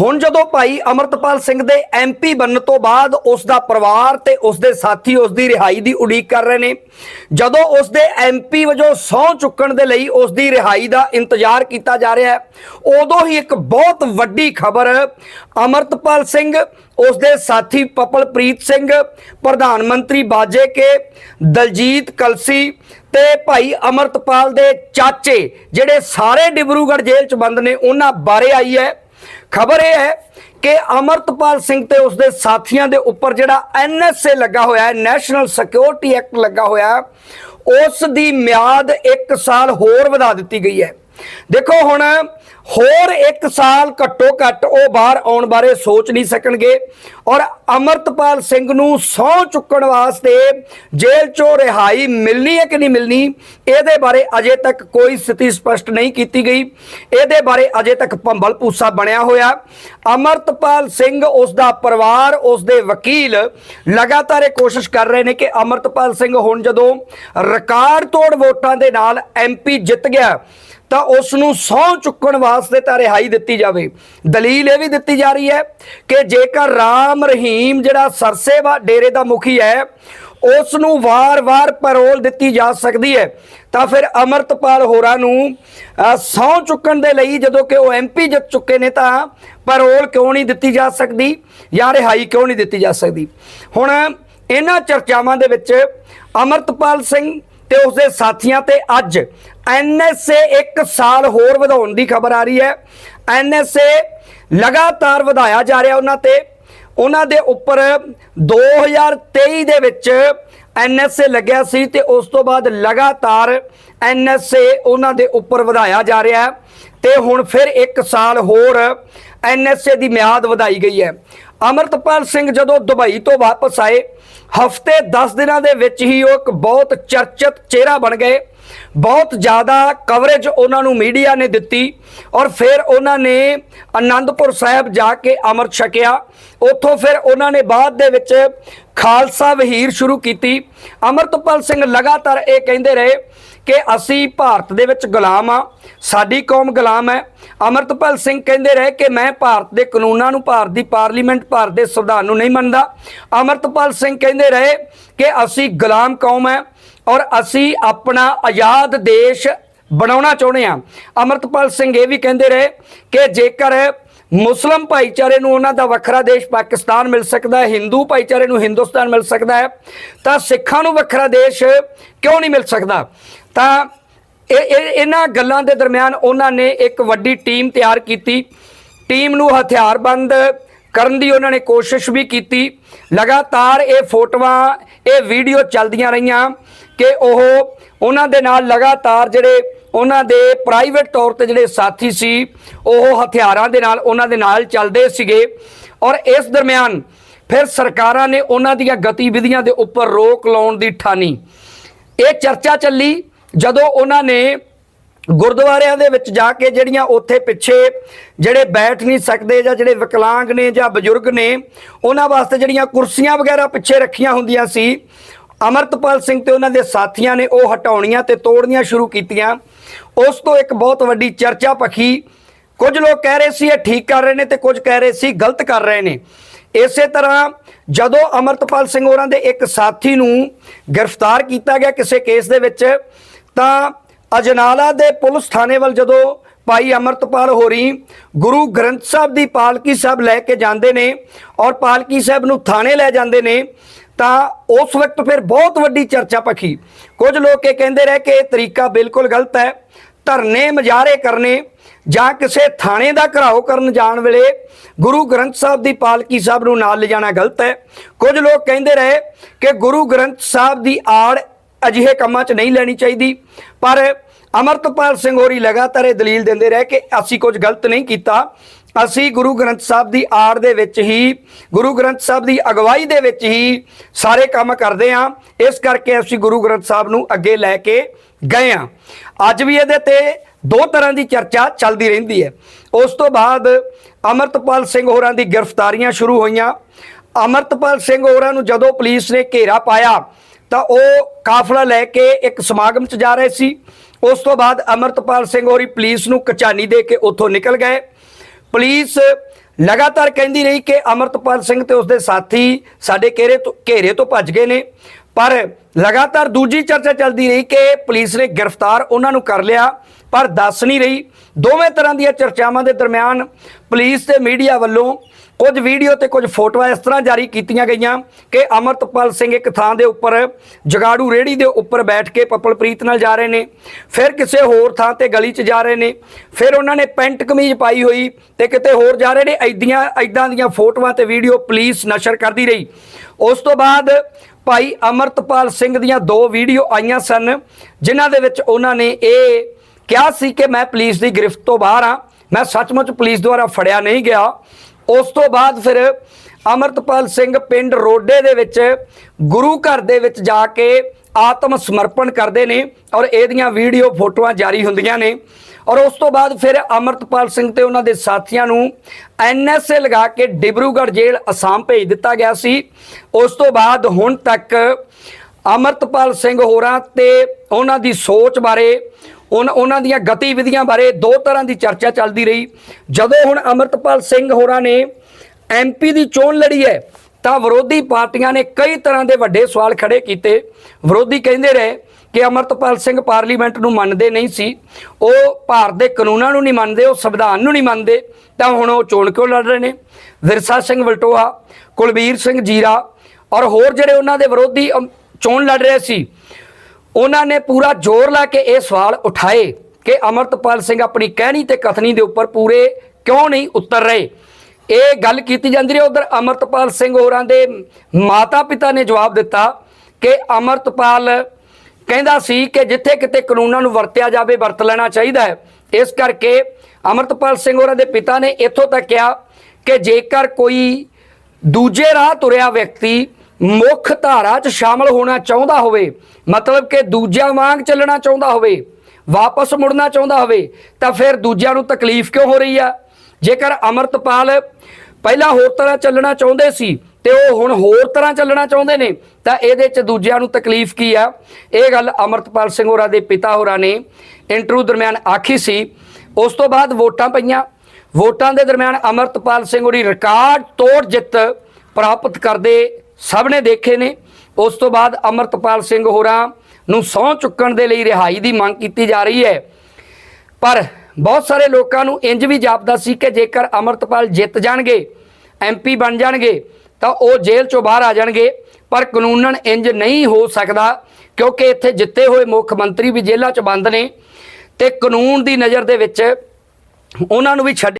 ਹੁਣ ਜਦੋਂ ਭਾਈ ਅਮਰਤਪਾਲ ਸਿੰਘ ਦੇ ਐਮਪੀ ਬਣਨ ਤੋਂ ਬਾਅਦ ਉਸ ਦਾ ਪਰਿਵਾਰ ਤੇ ਉਸ ਦੇ ਸਾਥੀ ਉਸ ਦੀ ਰਿਹਾਈ ਦੀ ਉਡੀਕ ਕਰ ਰਹੇ ਨੇ, ਜਦੋਂ ਉਸ ਦੇ ਐਮਪੀ ਵਜੋਂ ਸਹੁੰ ਚੁੱਕਣ ਦੇ ਲਈ ਉਸ ਦੀ ਰਿਹਾਈ ਦਾ ਇੰਤਜ਼ਾਰ ਕੀਤਾ ਜਾ ਰਿਹਾ ਹੈ, ਉਦੋਂ ਹੀ ਇੱਕ ਬਹੁਤ ਵੱਡੀ ਖਬਰ ਅਮਰਤਪਾਲ ਸਿੰਘ, ਉਸ ਦੇ ਸਾਥੀ ਪਪਲਪ੍ਰੀਤ ਸਿੰਘ, ਪ੍ਰਧਾਨ ਮੰਤਰੀ ਬਾਜੇ ਕੇ, ਦਲਜੀਤ ਕਲਸੀ ਤੇ ਭਾਈ ਅਮਰਤਪਾਲ ਦੇ ਚਾਚੇ, ਜਿਹੜੇ ਸਾਰੇ ਡਿਬਰੂਗੜ੍ਹ ਜੇਲ੍ਹ 'ਚ ਬੰਦ ਨੇ, ਉਹਨਾਂ ਬਾਰੇ ਆਈ ਹੈ। ਖਬਰ ਇਹ ਹੈ ਕਿ ਅਮਰਤਪਾਲ ਸਿੰਘ ਤੇ ਉਸਦੇ ਸਾਥੀਆਂ ਦੇ ਉੱਪਰ ਜਿਹੜਾ ਐਨਐਸਏ ਲੱਗਾ ਹੋਇਆ ਹੈ, ਨੈਸ਼ਨਲ ਸਿਕਿਉਰਿਟੀ ਐਕਟ ਲੱਗਾ ਹੋਇਆ ਉਸ ਦੀ ਮਿਆਦ 1 ਸਾਲ ਹੋਰ ਵਧਾ ਦਿੱਤੀ ਗਈ ਹੈ। ਦੇਖੋ ਹੁਣ ਹੋਰ 1 ਸਾਲ ਘੱਟੋ ਘੱਟ ਉਹ ਬਾਹਰ ਆਉਣ ਬਾਰੇ ਸੋਚ ਨਹੀਂ ਸਕਣਗੇ ਔਰ ਅਮਰਤਪਾਲ ਸਿੰਘ ਨੂੰ ਸਹੁੰ ਚੁੱਕਣ ਵਾਸਤੇ ਜੇਲ੍ਹ ਚੋਂ ਰਿਹਾਈ ਮਿਲਣੀ ਹੈ ਕਿ ਨਹੀਂ ਮਿਲਣੀ, ਇਹਦੇ ਬਾਰੇ ਅਜੇ ਤੱਕ ਕੋਈ ਸਥਿਤੀ ਸਪਸ਼ਟ ਨਹੀਂ ਕੀਤੀ ਗਈ। ਇਹਦੇ ਬਾਰੇ ਅਜੇ ਤੱਕ ਭੰਬਲ ਪੂਸਾ ਬਣਿਆ ਹੋਇਆ। ਅਮਰਤਪਾਲ ਸਿੰਘ, ਉਸ ਦਾ ਪਰਿਵਾਰ, ਉਸ ਦੇ ਵਕੀਲ ਲਗਾਤਾਰ ਇਹ ਕੋਸ਼ਿਸ਼ ਕਰ ਰਹੇ ਨੇ ਕਿ ਅਮਰਤਪਾਲ ਸਿੰਘ ਹੁਣ ਜਦੋਂ ਰਿਕਾਰਡ ਤੋੜ ਵੋਟਾਂ ਦੇ ਨਾਲ ਐਮਪੀ ਜਿੱਤ ਗਿਆ ਤਾਂ ਉਸ ਨੂੰ ਸਹੁੰ ਚੁੱਕਣ ਵਾਸਤੇ ਤਾਂ ਰਿਹਾਈ ਦਿੱਤੀ ਜਾਵੇ। ਦਲੀਲ ਇਹ ਵੀ ਦਿੱਤੀ ਜਾ ਰਹੀ ਹੈ ਕਿ ਜੇਕਰ ਰਾਮ ਰਹੀਮ ਜਿਹੜਾ ਸਰਸੇ ਵਾ ਡੇਰੇ ਦਾ ਮੁਖੀ ਹੈ ਉਸ ਨੂੰ ਵਾਰ-ਵਾਰ ਪੈਰੋਲ ਦਿੱਤੀ ਜਾ ਸਕਦੀ ਹੈ ਤਾਂ ਫਿਰ ਅਮਰਤਪਾਲ ਹੋਰਾਂ ਨੂੰ ਅ, ਸਹੁੰ ਚੁੱਕਣ ਦੇ ਲਈ ਜਦੋਂ ਕਿ ਉਹ ਐਮਪੀ ਜਿੱਤ ਚੁੱਕੇ ਨੇ ਤਾਂ ਪੈਰੋਲ ਕਿਉਂ ਨਹੀਂ ਦਿੱਤੀ ਜਾ ਸਕਦੀ ਜਾਂ ਰਿਹਾਈ ਕਿਉਂ ਨਹੀਂ ਦਿੱਤੀ ਜਾ ਸਕਦੀ? ਹੁਣ ਇਹਨਾਂ ਚਰਚਾਵਾਂ ਦੇ ਵਿੱਚ ਅਮਰਤਪਾਲ ਸਿੰਘ ਤੇ ਉਸਦੇ ਸਾਥੀਆਂ ਤੇ ਅੱਜ ਐਨਐਸਏ 1 ਸਾਲ ਹੋਰ ਵਧਾਉਣ ਦੀ ਖਬਰ ਆ ਰਹੀ ਹੈ। ਐਨਐਸਏ ਲਗਾਤਾਰ ਵਧਾਇਆ ਜਾ ਰਿਹਾ ਉਹਨਾਂ ਤੇ। ਉਹਨਾਂ ਦੇ ਉੱਪਰ 2023 ਦੇ ਵਿੱਚ ਐਨਐਸਏ ਲੱਗਿਆ ਸੀ ਤੇ ਉਸ ਤੋਂ ਬਾਅਦ ਲਗਾਤਾਰ ਐਨਐਸਏ ਉਹਨਾਂ ਦੇ ਉੱਪਰ ਵਧਾਇਆ ਜਾ ਰਿਹਾ ਹੈ। ਤੇ ਹੁਣ ਫਿਰ 1 ਸਾਲ ਹੋਰ ਐਨਐਸਏ ਦੀ ਮਿਆਦ ਵਧਾਈ ਗਈ ਹੈ। ਅਮਰਤਪਾਲ ਸਿੰਘ ਜਦੋਂ ਦੁਬਈ ਤੋਂ ਵਾਪਸ ਆਏ, ਹਫ਼ਤੇ 10 ਦਿਨਾਂ ਦੇ ਵਿੱਚ ਹੀ ਉਹ ਇੱਕ ਬਹੁਤ ਚਰਚਿਤ ਚਿਹਰਾ ਬਣ ਗਏ। ਬਹੁਤ ਜ਼ਿਆਦਾ ਕਵਰੇਜ ਉਹਨਾਂ ਨੂੰ ਮੀਡੀਆ ਨੇ ਦਿੱਤੀ ਔਰ ਫਿਰ ਉਹਨਾਂ ਨੇ ਆਨੰਦਪੁਰ ਸਾਹਿਬ ਜਾ ਕੇ ਅੰਮ੍ਰਿਤ ਛਕਿਆ। ਉੱਥੋਂ ਫਿਰ ਉਹਨਾਂ ਨੇ ਬਾਅਦ ਦੇ ਵਿੱਚ ਖਾਲਸਾ ਵਹੀਰ ਸ਼ੁਰੂ ਕੀਤੀ। ਅਮਰਤਪਾਲ ਸਿੰਘ ਲਗਾਤਾਰ ਇਹ ਕਹਿੰਦੇ ਰਹੇ ਕਿ ਅਸੀਂ ਭਾਰਤ ਦੇ ਵਿੱਚ ਗੁਲਾਮ ਆ ਸਾਡੀ ਕੌਮ ਗੁਲਾਮ ਹੈ। ਅਮਰਤਪਾਲ ਸਿੰਘ ਕਹਿੰਦੇ ਰਹੇ ਕਿ ਮੈਂ ਭਾਰਤ ਦੇ ਕਾਨੂੰਨਾਂ ਨੂੰ, ਭਾਰਤ ਦੀ ਪਾਰਲੀਮੈਂਟ, ਭਾਰਤ ਦੇ ਸੰਵਿਧਾਨ ਨੂੰ ਨਹੀਂ ਮੰਨਦਾ। ਅਮਰਤਪਾਲ ਸਿੰਘ ਕਹਿੰਦੇ ਰਹੇ ਕਿ ਅਸੀਂ ਗੁਲਾਮ ਕੌਮ ਹੈ ਔਰ ਅਸੀਂ ਆਪਣਾ ਆਜ਼ਾਦ ਦੇਸ਼ ਬਣਾਉਣਾ ਚਾਹੁੰਦੇ ਹਾਂ। ਅਮਰਤਪਾਲ ਸਿੰਘ ਇਹ ਵੀ ਕਹਿੰਦੇ ਰਹੇ ਕਿ ਜੇਕਰ ਮੁਸਲਮ ਭਾਈਚਾਰੇ ਨੂੰ ਉਹਨਾਂ ਦਾ ਵੱਖਰਾ ਦੇਸ਼ ਪਾਕਿਸਤਾਨ ਮਿਲ ਸਕਦਾ ਹੈ, ਹਿੰਦੂ ਭਾਈਚਾਰੇ ਨੂੰ ਹਿੰਦੁਸਤਾਨ ਮਿਲ ਸਕਦਾ ਹੈ, ਤਾਂ ਸਿੱਖਾਂ ਨੂੰ ਵੱਖਰਾ ਦੇਸ਼ ਕਿਉਂ ਨਹੀਂ ਮਿਲ ਸਕਦਾ? ਤਾਂ ਇਹ ਇਹ- ਇਹਨਾਂ ਗੱਲਾਂ ਦੇ ਦਰਮਿਆਨ ਉਹਨਾਂ ਨੇ ਇੱਕ ਵੱਡੀ ਟੀਮ ਤਿਆਰ ਕੀਤੀ। ਟੀਮ ਨੂੰ ਹਥਿਆਰਬੰਦ ਕਰਨ ਦੀ ਉਹਨਾਂ ਨੇ ਕੋਸ਼ਿਸ਼ ਵੀ ਕੀਤੀ। ਲਗਾਤਾਰ ਇਹ ਫੋਟੋਆਂ, ਇਹ ਵੀਡੀਓ ਚੱਲਦੀਆਂ ਰਹੀਆਂ। ਕਿ ਉਹ ਉਹਨਾਂ ਦੇ ਨਾਲ ਲਗਾਤਾਰ ਜਿਹੜੇ ਉਹਨਾਂ ਦੇ ਪ੍ਰਾਈਵੇਟ ਤੌਰ ਤੇ ਜਿਹੜੇ ਸਾਥੀ ਸੀ, ਉਹ ਹਥਿਆਰਾਂ ਦੇ ਨਾਲ ਉਹਨਾਂ ਦੇ ਨਾਲ ਚੱਲਦੇ ਸੀਗੇ ਔਰ ਇਸ ਦਰਮਿਆਨ ਫਿਰ ਸਰਕਾਰਾਂ ਨੇ ਉਹਨਾਂ ਦੀਆਂ ਗਤੀਵਿਧੀਆਂ ਦੇ ਉੱਪਰ ਰੋਕ ਲਾਉਣ ਦੀ ਠਾਣੀ ਇਹ ਚਰਚਾ ਚੱਲੀ ਜਦੋਂ ਉਹਨਾਂ ਨੇ ਗੁਰਦੁਆਰਿਆਂ ਦੇ ਵਿੱਚ ਜਾ ਕੇ ਜਿਹੜੀਆਂ ਉੱਥੇ ਪਿੱਛੇ ਜਿਹੜੇ ਬੈਠ ਨਹੀਂ ਸਕਦੇ ਜਾਂ ਜਿਹੜੇ ਵਿਕਲਾਂਗ ਨੇ ਜਾਂ ਬਜ਼ੁਰਗ ਨੇ, ਉਹਨਾਂ ਵਾਸਤੇ ਜਿਹੜੀਆਂ ਕੁਰਸੀਆਂ ਵਗੈਰਾ ਪਿੱਛੇ ਰੱਖੀਆਂ ਹੁੰਦੀਆਂ ਸੀ ਅਮਰਤਪਾਲ ਸਿੰਘ ਤੇ ਉਹਨਾਂ ਦੇ ਸਾਥੀਆਂ ਨੇ ਉਹ ਹਟਾਉਣੀਆਂ ਤੇ ਤੋੜਨੀਆਂ ਸ਼ੁਰੂ ਕੀਤੀਆਂ। ਉਸ ਤੋਂ ਇੱਕ ਬਹੁਤ ਵੱਡੀ ਚਰਚਾ ਪਖੀ, ਕੁਝ ਲੋਕ ਕਹਿ ਰਹੇ ਸੀ ਇਹ ਠੀਕ ਕਰ ਰਹੇ ਨੇ ਤੇ ਕੁਝ ਕਹਿ ਰਹੇ ਸੀ ਗਲਤ ਕਰ ਰਹੇ ਨੇ। ਇਸੇ ਤਰ੍ਹਾਂ ਜਦੋਂ ਅਮਰਤਪਾਲ ਸਿੰਘ ਹੋਰਾਂ ਦੇ ਇੱਕ ਸਾਥੀ ਨੂੰ ਗ੍ਰਿਫਤਾਰ ਕੀਤਾ ਗਿਆ ਕਿਸੇ ਕੇਸ ਦੇ ਵਿੱਚ, ਤਾਂ ਅਜਨਾਲਾ ਦੇ ਪੁਲਿਸ ਥਾਣੇ ਵੱਲ ਜਦੋਂ ਭਾਈ ਅਮਰਤਪਾਲ ਹੋਰੀ ਗੁਰੂ ਗ੍ਰੰਥ ਸਾਹਿਬ ਦੀ ਪਾਲਕੀ ਸਾਹਿਬ ਲੈ ਕੇ ਜਾਂਦੇ ਨੇ ਔਰ ਪਾਲਕੀ ਸਾਹਿਬ ਨੂੰ ਥਾਣੇ ਲੈ ਜਾਂਦੇ ਨੇ ਤਾਂ ਉਸ ਵਕਤ ਫਿਰ ਬਹੁਤ ਵੱਡੀ ਚਰਚਾ ਪਖੀ। ਕੁਝ ਲੋਕ ਇਹ ਕਹਿੰਦੇ ਰਹੇ ਕਿ ਇਹ ਤਰੀਕਾ ਬਿਲਕੁਲ ਗਲਤ ਹੈ। ਧਰਨੇ ਮਜਾਰੇ ਕਰਨੇ ਜਾਂ ਕਿਸੇ ਥਾਣੇ ਦਾ ਘਰਾਓ ਕਰਨ ਜਾਣ ਵੇਲੇ ਗੁਰੂ ਗ੍ਰੰਥ ਸਾਹਿਬ ਦੀ ਪਾਲਕੀ ਸਾਹਿਬ ਨੂੰ ਨਾਲ ਲਿਜਾਣਾ ਗਲਤ ਹੈ। ਕੁਝ ਲੋਕ ਕਹਿੰਦੇ ਰਹੇ ਕਿ ਗੁਰੂ ਗ੍ਰੰਥ ਸਾਹਿਬ ਦੀ ਆੜ ਅਜਿਹੇ ਕੰਮਾਂ 'ਚ ਨਹੀਂ ਲੈਣੀ ਚਾਹੀਦੀ। ਪਰ ਅਮਰਤਪਾਲ ਸਿੰਘ ਹੋਰੀ ਲਗਾਤਾਰ ਇਹ ਦਲੀਲ ਦਿੰਦੇ ਰਹੇ ਕਿ ਅਸੀਂ ਕੁਝ ਗਲਤ ਨਹੀਂ ਕੀਤਾ। ਅਸੀਂ ਗੁਰੂ ਗ੍ਰੰਥ ਸਾਹਿਬ ਦੀ ਆੜ ਦੇ ਵਿੱਚ ਹੀ, ਗੁਰੂ ਗ੍ਰੰਥ ਸਾਹਿਬ ਦੀ ਅਗਵਾਈ ਦੇ ਵਿੱਚ ਹੀ ਸਾਰੇ ਕੰਮ ਕਰਦੇ ਹਾਂ। ਇਸ ਕਰਕੇ ਅਸੀਂ ਗੁਰੂ ਗ੍ਰੰਥ ਸਾਹਿਬ ਨੂੰ ਅੱਗੇ ਲੈ ਕੇ ਗਏ ਹਾਂ। ਅੱਜ ਵੀ ਇਹਦੇ ਤੇ ਦੋ ਤਰ੍ਹਾਂ ਦੀ ਚਰਚਾ ਚੱਲਦੀ ਰਹਿੰਦੀ ਹੈ। ਉਸ ਤੋਂ ਬਾਅਦ ਅਮਰਤਪਾਲ ਸਿੰਘ ਹੋਰਾਂ ਦੀ ਗ੍ਰਿਫਤਾਰੀਆਂ ਸ਼ੁਰੂ ਹੋਈਆਂ। ਅਮਰਤਪਾਲ ਸਿੰਘ ਹੋਰਾਂ ਨੂੰ ਜਦੋਂ ਪੁਲਿਸ ਨੇ ਘੇਰਾ ਪਾਇਆ, ਤਾਂ ਉਹ ਕਾਫਲਾ ਲੈ ਕੇ ਇੱਕ ਸਮਾਗਮ 'ਚ ਜਾ ਰਹੇ ਸੀ। ਉਸ ਤੋਂ ਬਾਅਦ ਅਮਰਤਪਾਲ ਸਿੰਘ ਹੋਰੀ ਪੁਲਿਸ ਨੂੰ ਕਚਾਨੀ ਦੇ ਕੇ ਉੱਥੋਂ ਨਿਕਲ ਗਏ। ਪੁਲਿਸ ਲਗਾਤਾਰ ਕਹਿੰਦੀ ਰਹੀ ਕਿ ਅਮਰਤਪਾਲ ਸਿੰਘ ਤੇ ਉਸਦੇ ਸਾਥੀ ਸਾਡੇ ਘੇਰੇ ਤੋਂ ਘੇਰੇ ਤੋਂ ਭੱਜ ਗਏ ਨੇ। ਪਰ ਲਗਾਤਾਰ ਦੂਜੀ ਚਰਚਾ ਚੱਲਦੀ ਰਹੀ ਕਿ ਪੁਲਿਸ ਨੇ ਗ੍ਰਿਫਤਾਰ ਉਹਨਾਂ ਨੂੰ ਕਰ ਲਿਆ। ਪਰ ਦੱਸ ਨਹੀਂ ਰਹੀ। ਦੋਵੇਂ ਤਰ੍ਹਾਂ ਦੀਆਂ ਚਰਚਾਵਾਂ ਦੇ ਦਰਮਿਆਨ ਪੁਲਿਸ ਤੇ ਮੀਡੀਆ ਵੱਲੋਂ ਕੁਝ ਵੀਡੀਓ ਤੇ ਕੁਝ ਫੋਟੋਆਂ ਇਸ ਤਰ੍ਹਾਂ ਜਾਰੀ ਕੀਤੀਆਂ ਗਈਆਂ ਕਿ ਅਮਰਤਪਾਲ ਸਿੰਘ ਇੱਕ ਥਾਂ ਦੇ ਉੱਪਰ, ਜਗਾੜੂ ਰੇੜੀ ਦੇ ਉੱਪਰ ਬੈਠ ਕੇ ਪਪਲਪ੍ਰੀਤ ਨਾਲ ਜਾ ਰਹੇ ਨੇ, ਫਿਰ ਕਿਸੇ ਹੋਰ ਥਾਂ ਤੇ ਗਲੀ 'ਚ ਜਾ ਰਹੇ ਨੇ, ਫਿਰ ਉਹਨਾਂ ਨੇ ਪੈਂਟ ਕਮੀਜ਼ ਪਾਈ ਹੋਈ ਤੇ ਕਿਤੇ ਹੋਰ ਜਾ ਰਹੇ ਨੇ, ਐਦੀਆਂ, ਐਦਾਂ ਦੀਆਂ ਫੋਟੋਆਂ ਤੇ ਵੀਡੀਓ ਪੁਲਿਸ ਨਸ਼ਰ ਕਰਦੀ ਰਹੀ। ਉਸ ਤੋਂ ਬਾਅਦ ਭਾਈ ਅਮਰਤਪਾਲ ਸਿੰਘ ਦੀਆਂ ਦੋ ਵੀਡੀਓ ਆਈਆਂ ਸਨ, ਜਿਨ੍ਹਾਂ ਦੇ ਵਿੱਚ ਉਹਨਾਂ ਨੇ ਇਹ ਕਿਹਾ ਸੀ ਕਿ ਮੈਂ ਪੁਲਿਸ ਦੀ ਗ੍ਰਿਫਤ ਤੋਂ ਬਾਹਰ ਆ। ਮੈਂ ਸੱਚਮੁੱਚ ਪੁਲਿਸ ਦੁਆਰਾ ਫੜਿਆ ਨਹੀਂ ਗਿਆ। ਉਸ ਤੋਂ ਬਾਅਦ ਫਿਰ ਅਮਰਤਪਾਲ ਸਿੰਘ ਪਿੰਡ ਰੋਡੇ ਦੇ ਵਿੱਚ ਗੁਰੂ ਘਰ ਦੇ ਵਿੱਚ ਜਾ ਕੇ ਆਤਮ ਸਮਰਪਣ ਕਰਦੇ ਨੇ ਔਰ ਇਹਦੀਆਂ ਵੀਡੀਓ ਫੋਟੋਆਂ ਜਾਰੀ ਹੁੰਦੀਆਂ ਨੇ। ਔਰ ਉਸ ਤੋਂ ਬਾਅਦ ਫਿਰ ਅਮਰਤਪਾਲ ਸਿੰਘ ਤੇ ਉਹਨਾਂ ਦੇ ਸਾਥੀਆਂ ਨੂੰ ਐਨਐਸਏ ਲਗਾ ਕੇ ਡਿਬਰੂਗੜ੍ਹ ਜੇਲ੍ਹ ਅਸਾਮ ਭੇਜ ਦਿੱਤਾ ਗਿਆ ਸੀ। ਉਸ ਤੋਂ ਬਾਅਦ ਹੁਣ ਤੱਕ ਅਮਰਤਪਾਲ ਸਿੰਘ ਹੋਰਾਂ ਤੇ ਉਹਨਾਂ ਦੀ ਸੋਚ ਬਾਰੇ ਉਹਨਾਂ ਦੀਆਂ ਗਤੀਵਿਧੀਆਂ ਬਾਰੇ ਦੋ ਤਰ੍ਹਾਂ ਦੀ ਚਰਚਾ ਚੱਲਦੀ ਰਹੀ। ਜਦੋਂ ਹੁਣ ਅਮਰਤਪਾਲ ਸਿੰਘ ਹੋਰਾਂ ਨੇ ਐਮਪੀ ਦੀ ਚੋਣ ਲੜੀ ਹੈ, ਤਾਂ ਵਿਰੋਧੀ ਪਾਰਟੀਆਂ ਨੇ ਕਈ ਤਰ੍ਹਾਂ ਦੇ ਵੱਡੇ ਸਵਾਲ ਖੜੇ ਕੀਤੇ। ਵਿਰੋਧੀ ਕਹਿੰਦੇ ਰਹੇ ਕਿ ਅਮਰਤਪਾਲ ਸਿੰਘ ਪਾਰਲੀਮੈਂਟ ਨੂੰ ਮੰਨਦੇ ਨਹੀਂ ਸੀ। ਉਹ ਭਾਰਤ ਦੇ ਕਾਨੂੰਨਾਂ ਨੂੰ ਨਹੀਂ ਮੰਨਦੇ, ਉਹ ਸੰਵਿਧਾਨ ਨੂੰ ਨਹੀਂ ਮੰਨਦੇ, ਤਾਂ ਹੁਣ ਉਹ ਚੋਣ ਕਿਉਂ ਲੜ ਰਹੇ ਨੇ? ਵਿਰਸਾ ਸਿੰਘ ਵਲਟੋਆ ਕੁਲਬੀਰ ਸਿੰਘ ਜੀਰਾ ਔਰ ਹੋਰ ਜਿਹੜੇ ਉਹਨਾਂ ਦੇ ਵਿਰੋਧੀ ਚੋਣ ਲੜ ਰਹੇ ਸੀ ਉਹਨਾਂ ਨੇ ਪੂਰਾ ਜ਼ੋਰ ਲਾ ਕੇ ਇਹ ਸਵਾਲ ਉਠਾਏ ਕਿ ਅਮਰਤਪਾਲ ਸਿੰਘ ਆਪਣੀ ਕਹਿਣੀ ਤੇ ਕਥਨੀ ਦੇ ਉੱਪਰ ਪੂਰੇ ਕਿਉਂ ਨਹੀਂ ਉਤਰ ਰਹੇ? ਇਹ ਗੱਲ ਕੀਤੀ ਜਾਂਦੀ ਰਹੀ ਉਧਰ ਅਮਰਤਪਾਲ ਸਿੰਘ ਹੋਰਾਂ ਦੇ ਮਾਤਾ ਪਿਤਾ ਨੇ ਜਵਾਬ ਦਿੱਤਾ ਕਿ ਅਮਰਤਪਾਲ ਕਹਿੰਦਾ ਸੀ ਕਿ ਜਿੱਥੇ ਕਿਤੇ ਕਾਨੂੰਨਾਂ ਨੂੰ ਵਰਤਿਆ ਜਾਵੇ, ਵਰਤ ਲੈਣਾ ਚਾਹੀਦਾ ਹੈ। ਇਸ ਕਰਕੇ ਅਮਰਤਪਾਲ ਸਿੰਘ ਹੋਰਾਂ ਦੇ ਪਿਤਾ ਨੇ ਇੱਥੋਂ ਤੱਕ ਕਿਹਾ ਕਿ ਜੇਕਰ ਕੋਈ ਦੂਜੇ ਰਾਹ ਤੁਰਿਆ ਵਿਅਕਤੀ ਮੁੱਖ ਧਾਰਾ 'ਚ ਸ਼ਾਮਲ ਹੋਣਾ ਚਾਹੁੰਦਾ ਹੋਵੇ, ਮਤਲਬ ਕਿ ਦੂਜਿਆਂ ਵਾਂਗ ਚੱਲਣਾ ਚਾਹੁੰਦਾ ਹੋਵੇ, ਵਾਪਸ ਮੁੜਨਾ ਚਾਹੁੰਦਾ ਹੋਵੇ, ਤਾਂ ਫਿਰ ਦੂਜਿਆਂ ਨੂੰ ਤਕਲੀਫ ਕਿਉਂ ਹੋ ਰਹੀ ਆ? ਜੇਕਰ ਅਮਰਤਪਾਲ ਪਹਿਲਾਂ ਹੋਰ ਤਰ੍ਹਾਂ ਚੱਲਣਾ ਚਾਹੁੰਦੇ ਸੀ ਤੇ ਉਹ ਹੁਣ ਹੋਰ ਤਰ੍ਹਾਂ ਚੱਲਣਾ ਚਾਹੁੰਦੇ ਨੇ, ਤਾਂ ਇਹਦੇ 'ਚ ਦੂਜਿਆਂ ਨੂੰ ਤਕਲੀਫ ਕੀ ਆ? ਇਹ ਗੱਲ ਅਮਰਤਪਾਲ ਸਿੰਘ ਹੋਰਾਂ ਦੇ ਪਿਤਾ ਹੋਰਾਂ ਨੇ ਇੰਟਰਵਿਊ ਦਰਮਿਆਨ ਆਖੀ ਸੀ। ਉਸ ਤੋਂ ਬਾਅਦ ਵੋਟਾਂ ਪਈਆਂ। ਵੋਟਾਂ ਦੇ ਦਰਮਿਆਨ ਅਮਰਤਪਾਲ ਸਿੰਘ ਹੋਰੀ ਰਿਕਾਰਡ ਤੋੜ ਜਿੱਤ ਪ੍ਰਾਪਤ ਕਰਦੇ ਸਭ ਨੇ ਦੇਖੇ ਨੇ। ਉਸ ਤੋਂ ਬਾਅਦ ਅਮਰਤਪਾਲ ਸਿੰਘ ਹੋਰਾਂ ਨੂੰ ਸਹੁੰ ਚੁੱਕਣ ਦੇ ਲਈ ਰਿਹਾਈ ਦੀ ਮੰਗ ਕੀਤੀ ਜਾ ਰਹੀ ਹੈ। ਪਰ ਬਹੁਤ ਸਾਰੇ ਲੋਕਾਂ ਨੂੰ ਇੰਜ ਵੀ ਜਾਪਦਾ ਸੀ ਕਿ ਜੇਕਰ ਅਮਰਤਪਾਲ ਜਿੱਤ ਜਾਣਗੇ ਐਮਪੀ ਬਣ ਜਾਣਗੇ, ਤਾਂ ਉਹ ਜੇਲ੍ਹ ਚੋਂ ਬਾਹਰ ਆ ਜਾਣਗੇ। ਪਰ ਕਾਨੂੰਨਨ ਇੰਜ ਨਹੀਂ ਹੋ ਸਕਦਾ ਕਿਉਂਕਿ ਇੱਥੇ ਜਿੱਤੇ ਹੋਏ ਮੁੱਖ ਮੰਤਰੀ ਵੀ ਜੇਲ੍ਹਾਂ 'ਚ ਬੰਦ ਨੇ ਤੇ ਕਾਨੂੰਨ ਦੀ ਨਜ਼ਰ ਦੇ ਵਿੱਚ ਉਹਨਾਂ ਨੂੰ ਵੀ ਛੱਡ